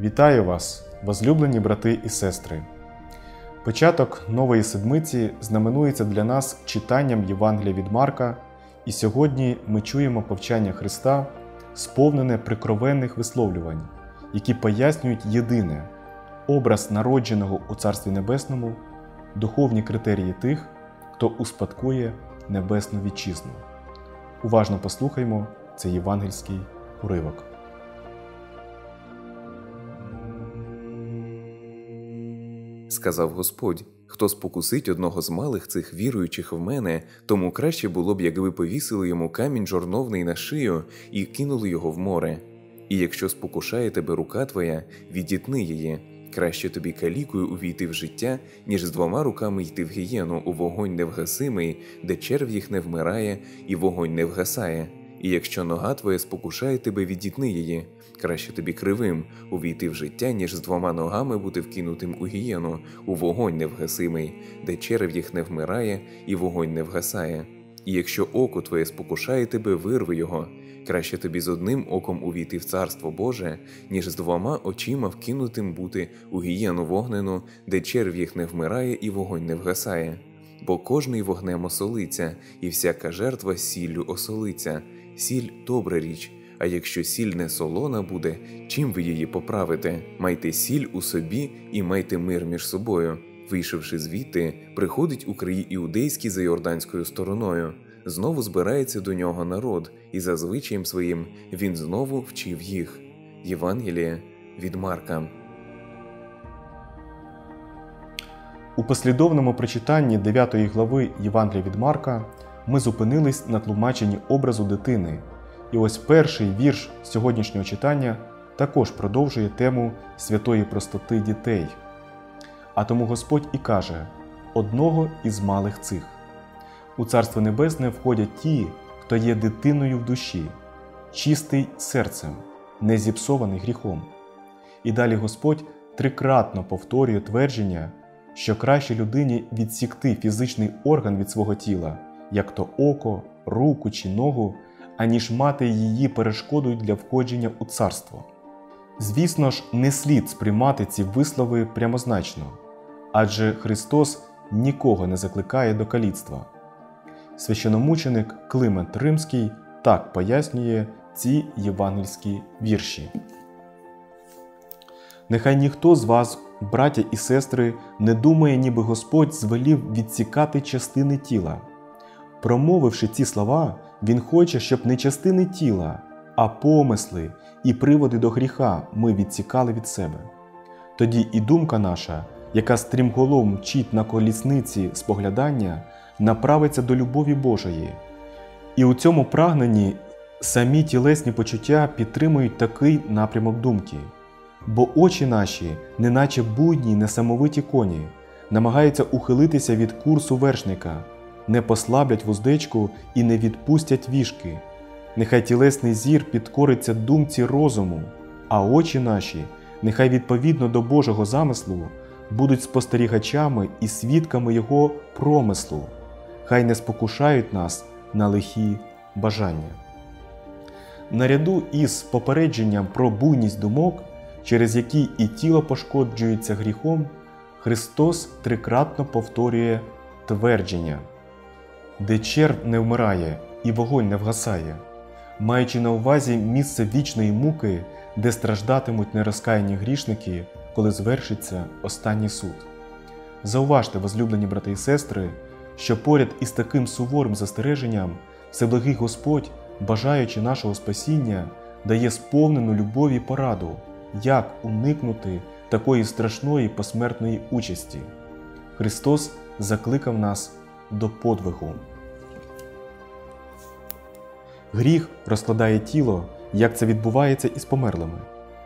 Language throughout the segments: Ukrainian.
Вітаю вас, возлюблені брати і сестри! Початок нової седмиці знаменується для нас читанням Євангелія від Марка, і сьогодні ми чуємо повчання Христа, сповнене прикровенних висловлювань, які пояснюють єдине образ народженого у Царстві Небесному, духовні критерії тих, хто успадкує небесну вітчизну. Уважно послухаймо цей євангельський уривок. Сказав Господь: хто спокусить одного з малих цих віруючих в мене, тому краще було б, якби повісили йому камінь жорновний на шию і кинули його в море. І якщо спокушає тебе рука твоя, відітни її. Краще тобі калікою увійти в життя, ніж з двома руками йти в гієну у вогонь невгасимий, де черв їх не вмирає, і вогонь не вгасає. І якщо нога твоя спокушає тебе, відітни її. Краще тобі кривим увійти в життя, ніж з двома ногами бути вкинутим у гієну, у вогонь невгасимий, де черв їх не вмирає, і вогонь не вгасає. І якщо око твоє спокушає тебе, вирви його. Краще тобі з одним оком увійти в царство Боже, ніж з двома очима вкинутим бути у гієну вогнену, де черв їх не вмирає, і вогонь не вгасає. Бо кожний вогнем осолиться, і всяка жертва сіллю осолиться. Сіль добра річ. А якщо сіль не солона буде, чим ви її поправите? Майте сіль у собі і майте мир між собою. Вийшовши звідти, приходить у краї іудейські за йорданською стороною. Знову збирається до нього народ, і за звичаєм своїм він знову вчив їх. Євангеліє від Марка. У послідовному прочитанні 9 глави Євангелія від Марка ми зупинились на тлумаченні образу дитини. І ось перший вірш сьогоднішнього читання також продовжує тему святої простоти дітей. А тому Господь і каже: одного із малих цих. У Царство Небесне входять ті, хто є дитиною в душі, чистий серцем, не зіпсований гріхом. І далі Господь трикратно повторює твердження, що краще людині відсікти фізичний орган від свого тіла, як то око, руку чи ногу, аніж мати її перешкодою для входження у царство. Звісно ж, не слід сприймати ці вислови прямозначно, адже Христос нікого не закликає до каліцтва. Священомученик Климент Римський так пояснює ці євангельські вірші. Нехай ніхто з вас, браття і сестри, не думає, ніби Господь звелів відсікати частини тіла. Промовивши ці слова, Він хоче, щоб не частини тіла, а помисли і приводи до гріха ми відсікали від себе. Тоді і думка наша, яка стрімголов мчить на колісниці споглядання, направиться до любові Божої. І у цьому прагненні самі тілесні почуття підтримують такий напрямок думки. Бо очі наші, неначе будні, несамовиті коні, намагаються ухилитися від курсу вершника, не послаблять вуздечку і не відпустять вішки. Нехай тілесний зір підкориться думці розуму, а очі наші, нехай відповідно до Божого замислу, будуть спостерігачами і свідками Його промислу, хай не спокушають нас на лихі бажання. Наряду із попередженням про буйність думок через які і тіло пошкоджується гріхом, Христос трикратно повторює твердження, де черв не вмирає і вогонь не вгасає, маючи на увазі місце вічної муки, де страждатимуть нерозкаяні грішники, коли звершиться останній суд. Зауважте, возлюблені брати і сестри, що поряд із таким суворим застереженням Всеблагий Господь, бажаючи нашого спасіння, дає сповнену любові пораду як уникнути такої страшної посмертної участі. Христос закликав нас до подвигу. Гріх розкладає тіло, як це відбувається із померлими.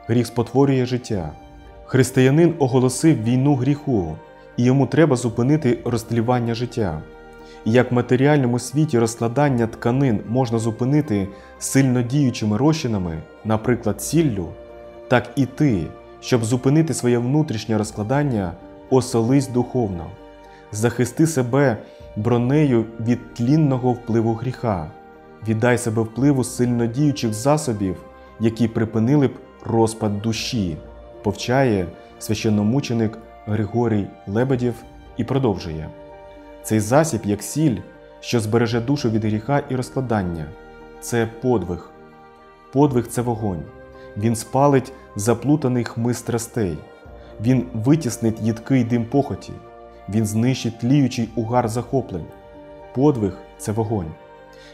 Гріх спотворює життя. Християнин оголосив війну гріху, і йому треба зупинити розтлівання життя. І як в матеріальному світі розкладання тканин можна зупинити сильно діючими розчинами, наприклад, сіллю, так і ти, щоб зупинити своє внутрішнє розкладання, осолись духовно, захисти себе бронею від тлінного впливу гріха, віддай себе впливу сильнодіючих засобів, які припинили б розпад душі, повчає священномученик Григорій Лебедєв і продовжує: цей засіб, як сіль, що збереже душу від гріха і розкладання, це подвиг. Подвиг це вогонь. Він спалить заплутаний хмиз страстей, він витіснить їдкий дим похоті, він знищить тліючий угар захоплень. Подвиг це вогонь.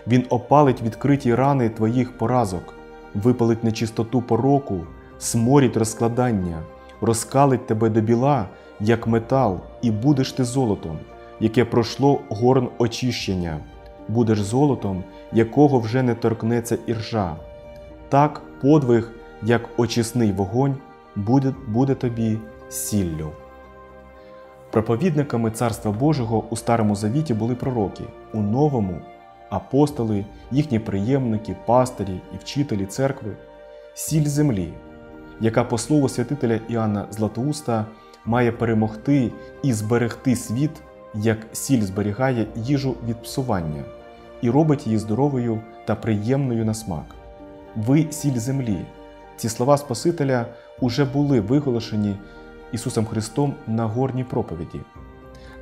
Він опалить відкриті рани твоїх поразок, випалить нечистоту пороку, сморить розкладання, розкалить тебе до біла, як метал, і будеш ти золотом, яке пройшло горн очищення, будеш золотом, якого вже не торкнеться іржа. Так, подвиг, як очисний вогонь, буде, буде тобі сіллю. Проповідниками Царства Божого у Старому Завіті були пророки, у Новому апостоли, їхні приємники, пастирі і вчителі церкви, сіль землі, яка, по слову святителя Іоанна Златоуста, має перемогти і зберегти світ, як сіль зберігає їжу від псування і робить її здоровою та приємною на смак. Ви сіль землі. Ці слова Спасителя уже були виголошені Ісусом Христом на горній проповіді.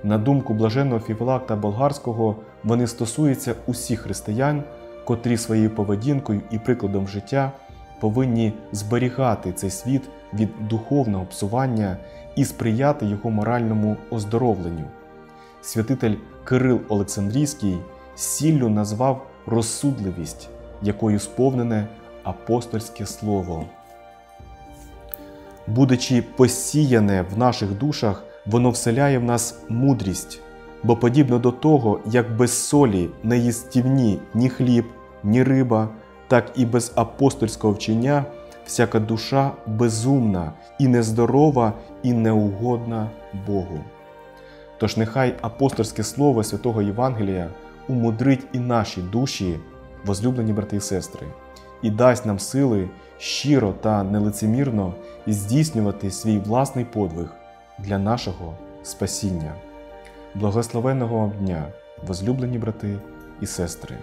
На думку блаженного Фівлакта Болгарського, вони стосуються усіх християн, котрі своєю поведінкою і прикладом життя повинні зберігати цей світ від духовного псування і сприяти його моральному оздоровленню. Святитель Кирил Олександрійський сіллю назвав розсудливість, якою сповнене апостольське слово. Будучи посіяне в наших душах, воно вселяє в нас мудрість, бо подібно до того, як без солі не їстівні ні хліб, ні риба, так і без апостольського вчення всяка душа безумна і нездорова, і неугодна Богу. Тож нехай апостольське слово святого Євангелія умудрить і наші душі, возлюблені брати і сестри, і дасть нам сили щиро та нелицемірно здійснювати свій власний подвиг для нашого спасіння. Благословенного вам дня, возлюблені брати і сестри!